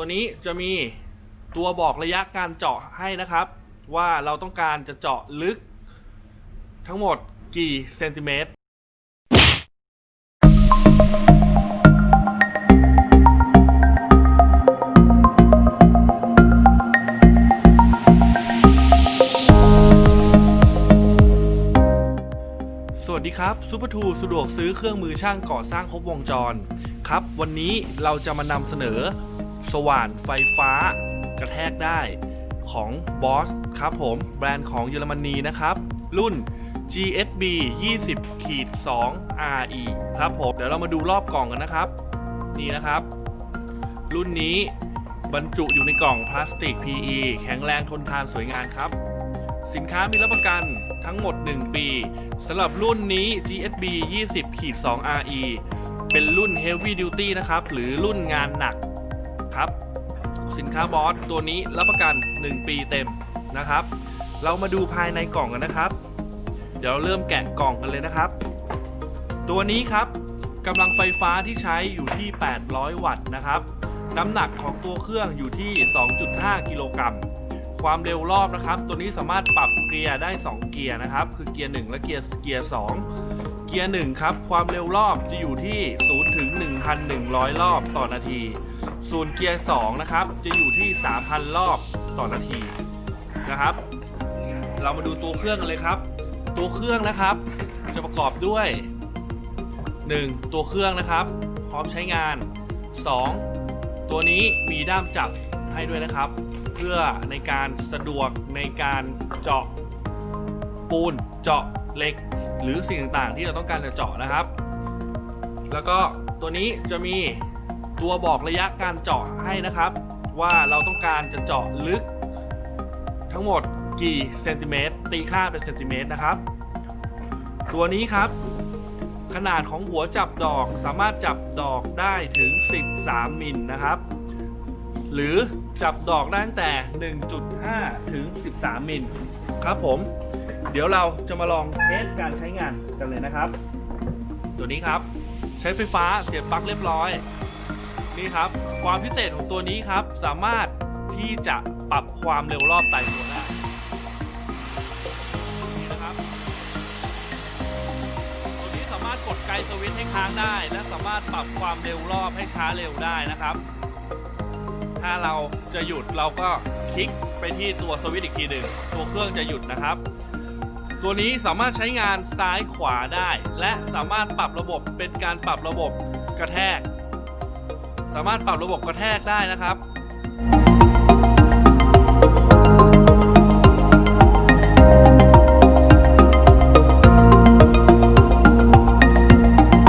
ตัวนี้จะมีตัวบอกระยะการเจาะให้นะครับ ว่าเราต้องการจะเจาะลึก ทั้งหมดกี่เซนติเมตรสวัสดีครับซูเปอร์ทูสะดวกซื้อเครื่องมือช่างก่อสร้างครบวงจร ครับ วันนี้เราจะมานำเสนอ สว่านไฟฟ้ากระแทกได้ของ Boss ครับผม แบรนด์ของเยอรมนีนะครับ รุ่น GSB 20ขีด2 RE ครับผม เดี๋ยวเรามาดูรอบกล่องกันนะครับ นี่นะครับ รุ่นนี้บรรจุอยู่ในกล่องพลาสติก PE แข็งแรงทนทานสวยงามครับ สินค้ามีรับประกันทั้งหมด 1 ปีสำหรับรุ่นนี้ GSB 20ขีด2 RE เป็นรุ่น Heavy Duty นะครับ หรือรุ่นงานหนัก ครับ สินค้าบอสตัวนี้รับประกัน 1 ปีเต็มนะครับ เรามาดูภายในกล่องกันนะครับ เดี๋ยวเราเริ่มแกะกล่องกันเลยนะครับ ตัวนี้ครับกำลังไฟฟ้าที่ใช้อยู่ที่ 800 วัตต์นะครับ น้ำหนักของตัวเครื่องอยู่ที่ 2.5 กิโลกรัมความเร็วรอบนะครับ ตัวนี้สามารถปรับเกียร์ได้ 2 เกียร์นะครับ คือเกียร์ 1 และเกียร์เกียร์ 2 เกียร์ 1 ครับ ความเร็วรอบจะอยู่ที่ 0 ถึง 1,100 รอบต่อนาที ส่วนเกียร์2นะครับ จะอยู่ที่ 3,000 รอบต่อนาทีนะครับ เรามาดูตัวเครื่องกันเลยครับ ตัวเครื่องนะครับ จะประกอบด้วย 1. ตัวเครื่องนะครับ พร้อมใช้งาน 2. ตัวนี้มีด้ามจับให้ด้วยนะครับ เพื่อในการสะดวกในการเจาะปูนเจาะเหล็ก หรือสิ่งต่างๆ ที่เราต้องการจะเจาะนะครับ แล้วก็ตัวนี้จะมี ตัวบอกระยะการเจาะให้นะครับ ว่าเราต้องการจะเจาะลึก ทั้งหมดกี่เซนติเมตรตีค่าเป็นเซนติเมตรนะครับ ตัวนี้ครับ ขนาดของหัวจับดอกสามารถจับดอกได้ถึง 13 มิลนะครับ หรือจับดอกได้ตั้งแต่ 1.5 ถึง 13 มิลครับผม เดี๋ยวเราจะมาลองเทสการใช้งานกันเลยนะครับ ตัวนี้ครับ ใช้ไฟฟ้าเสียบปลั๊กเรียบร้อย นี่ครับ ความพิเศษของตัวนี้ครับ สามารถที่จะปรับความเร็วรอบไตรตัวได้นี่นะครับ ตัวนี้สามารถกดไกลสวิตช์ให้ค้างได้ และสามารถปรับความเร็วรอบให้ช้าเร็วได้นะครับ ถ้าเราจะหยุดเราก็คลิกไปที่ตัวสวิตช์อีกทีหนึ่งตัวเครื่องจะหยุดนะครับ ตัวนี้สามารถใช้งานซ้ายขวาได้ และสามารถปรับระบบเป็นการปรับระบบกระแทก สามารถปรับระบบกระแทกได้นะครับ